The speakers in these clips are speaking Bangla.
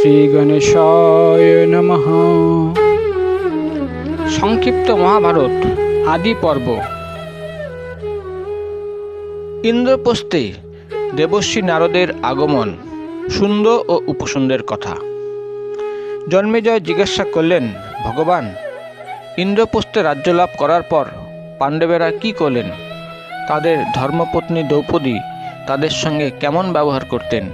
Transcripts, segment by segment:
শ্রী গণেশায় নমঃ। সংক্ষিপ্ত মহাভারত, আদি পর্ব। ইন্দ্রপ্রস্থে দেবশ্রী নারদের আগমন সুন্দর ও উপসুন্দের কথা। জন্মেজয় জিজ্ঞাসা করলেন, ভগবান, ইন্দ্রপ্রস্থে রাজ্য লাভ করার পর পাণ্ডবেরা কি করলেন? তাদের ধর্মপত্নী দ্রৌপদী তাদের সঙ্গে কেমন ব্যবহার করতেন?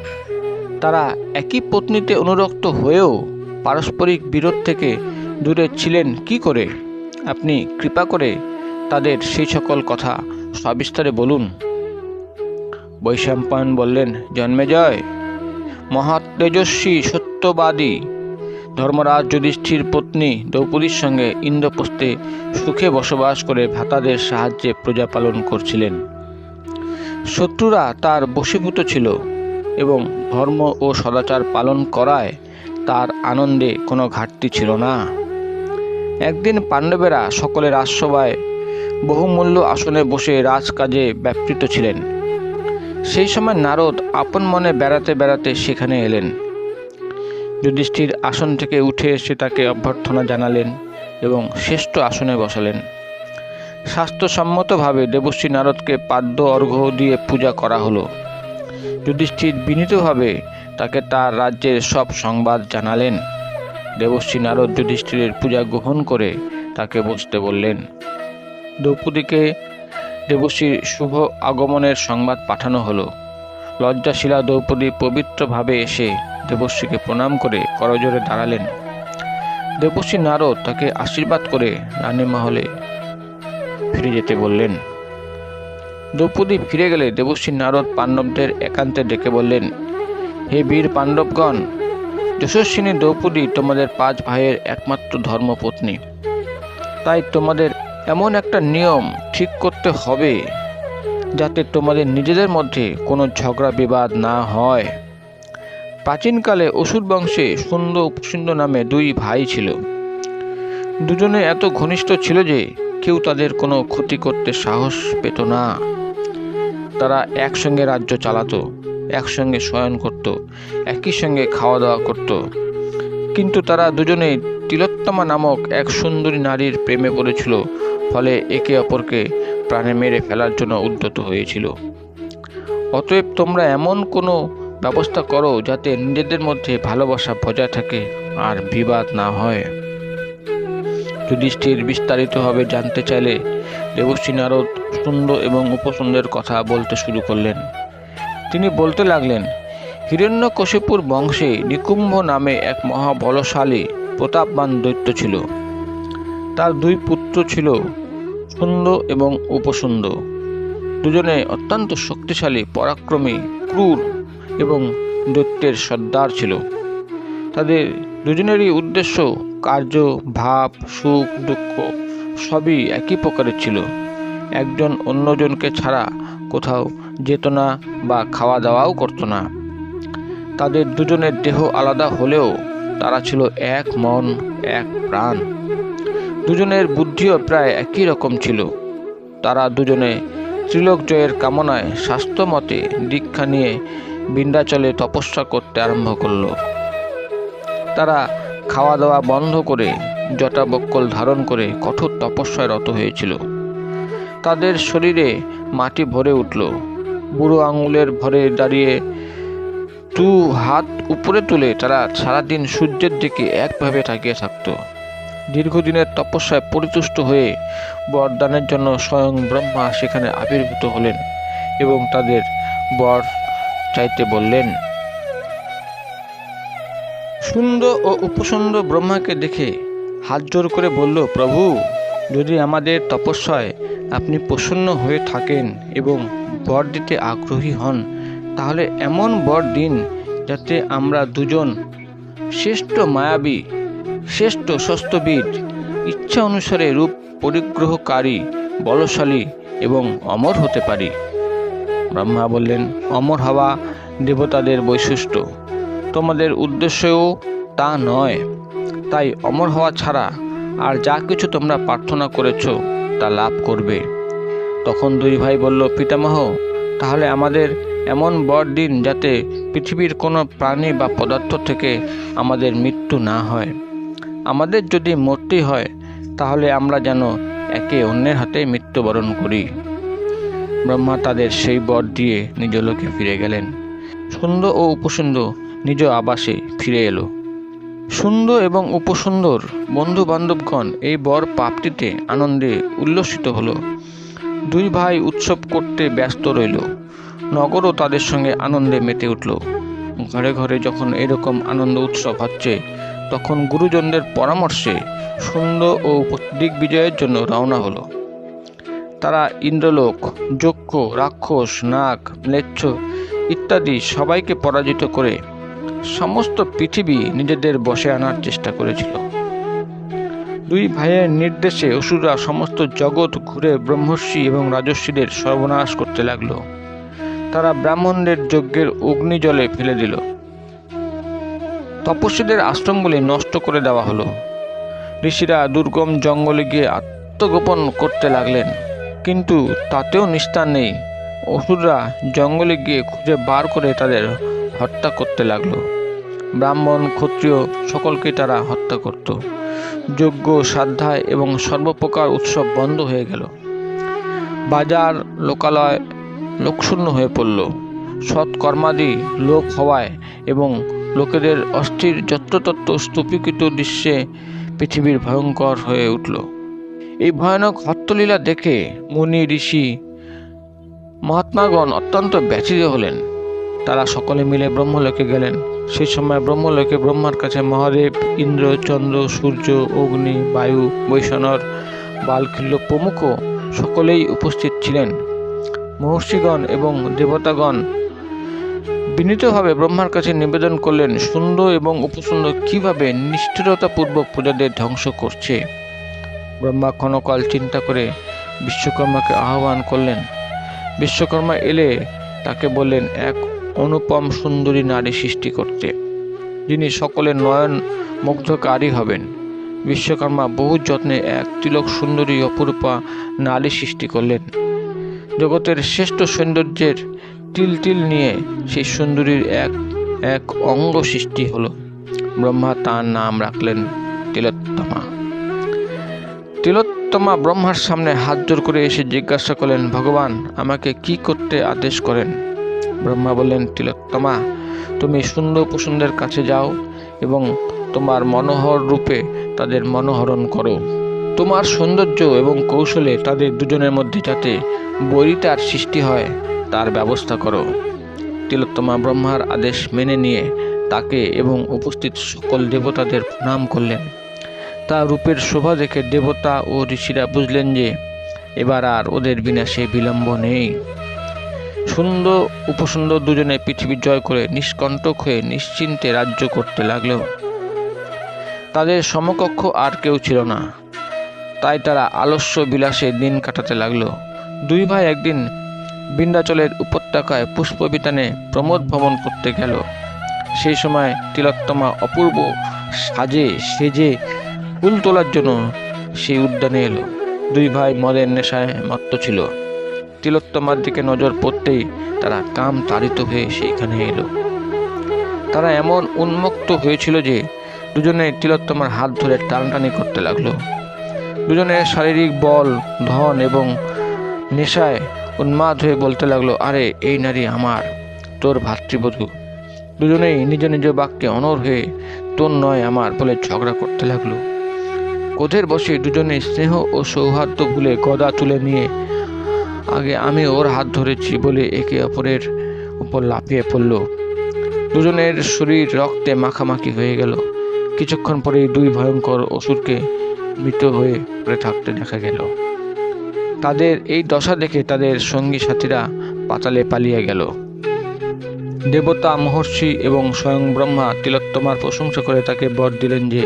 তারা একই পত্নীতে অনুরক্ত হয়েও পারস্পরিক বিরোধ থেকে দূরে ছিলেন কি করে? আপনি কৃপা করে তাদের সেই সকল কথা সবিস্তারে বলুন। বৈশাম্পায়ন বললেন জন্মেজয় মহৎ তেজস্বী সত্যবাদী। ধর্মরাজ যুধিষ্ঠির পত্নী দ্রৌপদীর সঙ্গে ইন্দ্রপ্রস্থে সুখে বসবাস করে ভ্রাতাদের সাহায্যে প্রজা পালন করছিলেন। শত্রুরা তার বশীভূত ছিল। এবং ধর্ম ও সদাচার পালন করায় তার আনন্দে কোনো ঘাটতি ছিল না। একদিন পাণ্ডবেরা সকলে রাজসভায় বহুমূল্য আসনে বসে রাজকাজে ব্যাপৃত ছিলেন। সেই সময় নারদ আপন মনে বেড়াতে বেড়াতে সেখানে এলেন। যুধিষ্ঠির আসন থেকে উঠে এসে তাকে অভ্যর্থনা জানালেন এবং শ্রেষ্ঠ আসনে বসালেন। স্বাস্থ্যসম্মতভাবে দেবশ্রী নারদকে পাদ্য অর্ঘ্য দিয়ে পূজা করা হলো। যুধিষ্ঠির বিনীতভাবে তাকে তার রাজ্যের সব সংবাদ জানালেন। দেবশ্রী নারদ যুধিষ্ঠিরের পূজা গ্রহণ করে তাকে বসতে বললেন, দ্রৌপদীকে দেবশ্রীর শুভ আগমনের সংবাদ পাঠানো হলো। লজ্জাশীলা দ্রৌপদী পবিত্রভাবে এসে দেবশ্রীকে প্রণাম করে করজোরে দাঁড়ালেন। দেবশ্রী নারদ তাকে আশীর্বাদ করে রানী মহলে ফিরে যেতে বললেন। দ্রৌপদী ফিরে গেলে দেবশ্রী নারদ পাণ্ডবদের একান্তে ডেকে বললেন, হে বীর পাণ্ডবগণ, যশস্বিনী দ্রৌপদী তোমাদের পাঁচ ভাইয়ের একমাত্র ধর্মপত্নী। তাই তোমাদের এমন একটা নিয়ম ঠিক করতে হবে যাতে তোমাদের নিজেদের মধ্যে কোনো ঝগড়া বিবাদ না হয়। প্রাচীনকালে অসুর বংশে সুন্দর উপসুন্দর নামে দুই ভাই ছিল। দুজনে এত ঘনিষ্ঠ ছিল যে কেউ তাদের কোনো ক্ষতি করতে সাহস পেত না। তারা একসঙ্গে রাজ্য চালাতো, একসঙ্গে শয়ন করত, একই সঙ্গে খাওয়া দাওয়া করত। কিন্তু তারা দুজনেই তিলোত্তমা নামক এক সুন্দরী নারীর প্রেমে পড়েছিল, ফলে একে অপরকে প্রাণে মেরে ফেলার জন্য উদ্যত হয়েছিল। অতএব তোমরা এমন কোনো ব্যবস্থা করো যাতে নিজেদের মধ্যে ভালোবাসা বজায় থাকে আর বিবাদ না হয়। যুধিষ্ঠির বিস্তারিতভাবে জানতে চাইলে দেবশ্রী নারদ সুন্দর এবং উপসুন্দের কথা বলতে শুরু করলেন। তিনি বলতে লাগলেন, হিরণ্যকশিপুর বংশে নিকুম্ভ নামে এক মহাবলশালী প্রতাপবান দৈত্য ছিল। তার দুই পুত্র ছিল সুন্দর এবং উপসুন্দর। দুজনে অত্যন্ত শক্তিশালী, পরাক্রমী, ক্রূর এবং দৈত্যের সর্দার ছিল। তাদের দুজনেরই উদ্দেশ্য কার্য, ভাব, সুখ, দুঃখ সবই একই প্রকারের ছিল। একজন অন্যজনকে ছাড়া কোথাও যেত না বা খাওয়া দাওয়াও করতো না। তাদের দুজনের দেহ আলাদা হলেও তারা ছিল এক মন, এক প্রাণ। দুজনের বুদ্ধিও প্রায় একই রকম ছিল। তারা দুজনে ত্রিলোক জয়ের কামনায় স্বাস্থ্যমতে দীক্ষা নিয়ে বিন্দাচলে তপস্যা করতে আরম্ভ করল। তারা খাওয়া দাওয়া বন্ধ করে, জটাবক্কল ধারণ করে কঠোর তপস্যায় রত হয়েছিল। তাদের শরীরে মাটি ভরে উঠল। বুড়ো আঙুলের ভরে দাঁড়িয়ে দু হাত উপরে তুলে তারা সারাদিন সূর্যের দিকে একভাবে তাকিয়ে থাকত। দীর্ঘদিনের তপস্যায় পরিতুষ্ট হয়ে বরদানের জন্য স্বয়ং ব্রহ্মা সেখানে আবির্ভূত হলেন এবং তাদের বর চাইতে বললেন সুন্দর ও উপসুন্দর ব্রহ্মাকে দেখে হাত জোর করে বলল, প্রভু, যদি আমাদের তপস্যায় আপনি প্রসন্ন হয়ে থাকেন এবং বর দিতে আগ্রহী হন, তাহলে এমন বর দিন যাতে আমরা দুজন শ্রেষ্ঠ মায়াবী, শ্রেষ্ঠ শস্ত্রবিদ ইচ্ছা অনুসারে রূপ পরিগ্রহকারী, বলশালী এবং অমর হতে পারি। ব্রহ্মা বললেন, অমর হওয়া দেবতাদের বৈশিষ্ট্য। তোমাদের উদ্দেশ্যও তা নয়। তাই অমর হওয়া ছাড়া আর যা কিছু তোমরা প্রার্থনা করেছ তা লাভ করবে। তখন দুই ভাই বলল, পিতামহ, তাহলে আমাদের এমন বর দিন যাতে পৃথিবীর কোনো প্রাণী বা পদার্থ থেকে আমাদের মৃত্যু না হয়। আমাদের যদি মরতেই হয়, তাহলে আমরা যেন একে অন্যের হাতে মৃত্যুবরণ করি। ব্রহ্মা তাদের সেই বর দিয়ে নিজ লোকে ফিরে গেলেন। সুন্দর ও উপসুন্দর নিজ আবাসে ফিরে এলো। সুন্দর এবং উপসুন্দর বন্ধু বান্ধবগণ এই বর প্রাপ্তিতে আনন্দে উল্লসিত হলো। দুই ভাই উৎসব করতে ব্যস্ত রইল। নগরও তাদের সঙ্গে আনন্দে মেতে উঠল। ঘরে ঘরে যখন এরকম আনন্দ উৎসব হচ্ছে, তখন গুরুজনদের পরামর্শে সুন্দর ও দিগ্বিজয়ের জন্য রওনা হলো। তারা ইন্দ্রলোক, যক্ষ, রাক্ষস, নাগ, ম্লেচ্ছ ইত্যাদি সবাইকে পরাজিত করে সমস্ত পৃথিবী নিজেদের বসে আনার চেষ্টা করেছিল। দুই ভাইয়ের নির্দেশে অসুররা সমস্ত জগৎ ঘুরে ব্রহ্মর্ষি এবং রাজস্বীদের সর্বনাশ করতে লাগল। তারা ব্রাহ্মণদের যজ্ঞের অগ্নিজলে ফেলে দিল। তপস্বীদের আশ্রমগুলি নষ্ট করে দেওয়া হলো। ঋষিরা দুর্গম জঙ্গলে গিয়ে আত্মগোপন করতে লাগলেন। কিন্তু তাতেও নিস্তার নেই। অসুররা জঙ্গলে গিয়ে খুঁজে বার করে তাদের হত্যা করতে লাগল। ব্রাহ্মণ, ক্ষত্রিয় সকলকে তারা হত্যা করত। যজ্ঞ সাধ্যায় এবং সর্বপ্রকার উৎসব বন্ধ হয়ে গেল। বাজার, লোকালয় লোকশূন্য হয়ে পড়ল। সৎকর্মাদি লোক হওয়ায় এবং লোকেদের অস্থির যত্রতত্ত্ব স্তূপীকৃত দৃশ্যে পৃথিবীর ভয়ঙ্কর হয়ে উঠল। এই ভয়ানক হত্যলীলা দেখে মুনি, ঋষি, মহাত্মাগণ অত্যন্ত ব্যথিত হলেন। তারা সকলে মিলে ব্রহ্মলোকে গেলেন। সেই সময় ব্রহ্মলোকে ব্রহ্মার কাছে মহাদেব, ইন্দ্র, চন্দ্র, সূর্য, অগ্নি, বায়ু, বৈষ্ণর, বালখিল্য প্রমুখ সকলেই উপস্থিত ছিলেন। মহর্ষিগণ এবং দেবতাগণ বিনীতভাবে ব্রহ্মার কাছে নিবেদন করলেন, সুন্দর এবং উপসুন্দর কীভাবে নিষ্ঠুরতাপূর্বক প্রজাদের ধ্বংস করছে? ব্রহ্মা ক্ষণকাল চিন্তা করে বিশ্বকর্মাকে আহ্বান করলেন। বিশ্বকর্মা এলে তাকে বললেন, এক অনুপম সুন্দরী নারী সৃষ্টি করতে, যিনি সকলের নয়ন মুগ্ধকারী হবেন। বিশ্বকর্মা বহু যত্নে এক তিলক সুন্দরী অপরূপা নারী সৃষ্টি করলেন। জগতের শ্রেষ্ঠ সৌন্দর্যের তিল তিল নিয়ে সেই সুন্দরীর এক এক অঙ্গ সৃষ্টি হলো। ব্রহ্মা তার নাম রাখলেন তিলোত্তমা। তিলোত্তমা ব্রহ্মার সামনে হাত জোর করে এসে জিজ্ঞাসা করলেন, ভগবান, আমাকে কি করতে আদেশ করেন? ব্রহ্মা বললেন, তিলোত্তমা, তুমি সুন্দর প্রসুন্দের কাছে যাও এবং তোমার মনোহর রূপে তাদের মনোহরণ করো। তোমার সৌন্দর্য এবং কৌশলে তাদের দুজনের মধ্যে যাতে বৈরিতার সৃষ্টি হয়, তার ব্যবস্থা করো। তিলোত্তমা ব্রহ্মার আদেশ মেনে নিয়ে তাকে এবং উপস্থিত সকল দেবতাদের প্রণাম করলেন। তার রূপের শোভা দেখে দেবতা ও ঋষিরা বুঝলেন যে, এবার আর ওদের বিনাশে বিলম্ব নেই। সুন্দর উপসুন্দর দুজনে পৃথিবী জয় করে নিষ্কণ্টক হয়ে নিশ্চিন্তে রাজ্য করতে লাগল। তাদের সমকক্ষ আর কেউ ছিল না। তাই তারা আলস্য বিলাসে দিন কাটাতে লাগল। দুই ভাই একদিন বিন্দাচলের উপত্যকায় পুষ্পবিতানে প্রমোদ ভ্রমণ করতে গেল। সেই সময় তিলোত্তমা অপূর্ব সাজে সেজে ফুল তোলার জন্য সেই উদ্যানে এলো। দুই ভাই মদের নেশায় মত্ত ছিল। তিলোত্তমার দিকে নজর পড়তেই তারা কাম তাড়িত হয়ে সেইখানে এলো। তারা এমন উন্মুক্ত হয়েছিল যে দুজনে তিলোত্তমার হাত ধরে টানটানি করতে লাগল। দুজনে শারীরিক বল, ধন এবং নেশায় উন্মাদ হয়ে বলতে লাগল, আরে, এই নারী আমার, তোর ভাতৃবধূ। দুজনেই নিজ নিজ বাক্যে অনর হয়ে, তোর নয় আমার বলে ঝগড়া করতে লাগল। ক্রোধের বসে দুজনে স্নেহ ও সৌহার্দ্য ভুলে গদা তুলে নিয়ে আগে আমি ওর হাত ধরেছি বলে একে অপরের উপর লাফিয়ে পড়ল। দুজনের শরীর রক্তে মাখামাখি হয়ে গেল। কিছুক্ষণ পরেই দুই ভয়ঙ্কর অসুরকে মৃত হয়ে পড়ে থাকতে দেখা গেল। তাদের এই দশা দেখে তাদের সঙ্গী সাথীরা পাতালে পালিয়ে গেল। দেবতা, মহর্ষি এবং স্বয়ং ব্রহ্মা তিলোত্তমার প্রশংসা করে তাকে বর দিলেন যে,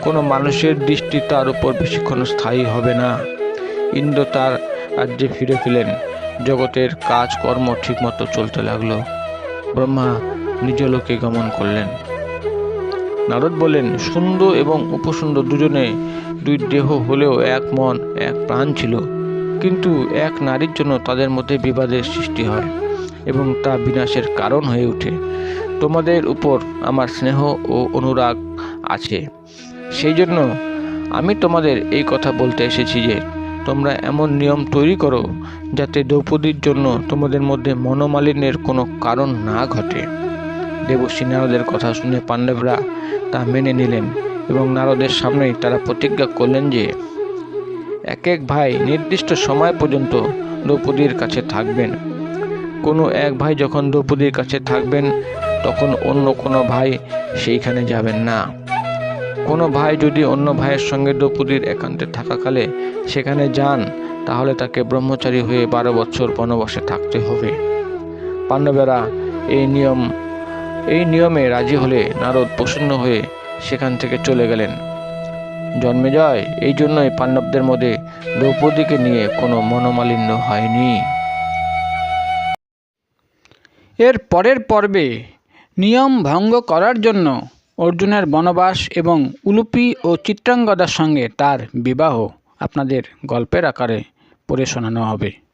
কোনো মানুষের দৃষ্টি তার উপর বেশিক্ষণ স্থায়ী হবে না। ইন্দ্র তার রাজ্যে ফিরে ফেলেন জগতের কাজকর্ম ঠিকমতো চলতে লাগল। ব্রহ্মা নিজ লোকে গমন করলেন। নারদ বলেন সুন্দর এবং উপসুন্দর দুজনে, দুই দেহ হলেও এক মন, এক প্রাণ ছিল। কিন্তু এক নারীর জন্য তাদের মধ্যে বিবাদের সৃষ্টি হয় এবং তা বিনাশের কারণ হয়ে ওঠে। তোমাদের উপর আমার স্নেহ ও অনুরাগ আছে। সেই জন্য আমি তোমাদের এই কথা বলতে এসেছি যে তোমরা এমন নিয়ম তৈরি করো যাতে দ্রৌপদীর জন্য তোমাদের মধ্যে মনোমালিন্যের কোনো কারণ না ঘটে। দেবশ্রী নারদের কথা শুনে পাণ্ডবরা তা মেনে নিলেন এবং নারদের সামনেই তারা প্রতিজ্ঞা করলেন যে, এক এক ভাই নির্দিষ্ট সময় পর্যন্ত দ্রৌপদীর কাছে থাকবেন। কোনো এক ভাই যখন দ্রৌপদীর কাছে থাকবেন, তখন অন্য কোনো ভাই সেইখানে যাবেন না। কোনো ভাই যদি অন্য ভাইয়ের সঙ্গে দ্রৌপদীর একান্তে থাকাকালে সেখানে যান, তাহলে তাকে ব্রহ্মচারী হয়ে বারো বছর বনবাসে থাকতে হবে। পাণ্ডবেরা এই নিয়ম, এই নিয়মে রাজি হলে নারদ প্রসন্ন হয়ে সেখান থেকে চলে গেলেন। জন্মেজয় এই জন্যই পাণ্ডবদের মধ্যে দ্রৌপদীকে নিয়ে কোনো মনোমালিন্য হয়নি। এর পরের পর্বে নিয়ম ভঙ্গ করার জন্য অর্জুনের বনবাস এবং উলুপি ও চিত্রাঙ্গদার সঙ্গে তার বিবাহ আপনাদের গল্পের আকারে পড়ে শোনানো হবে।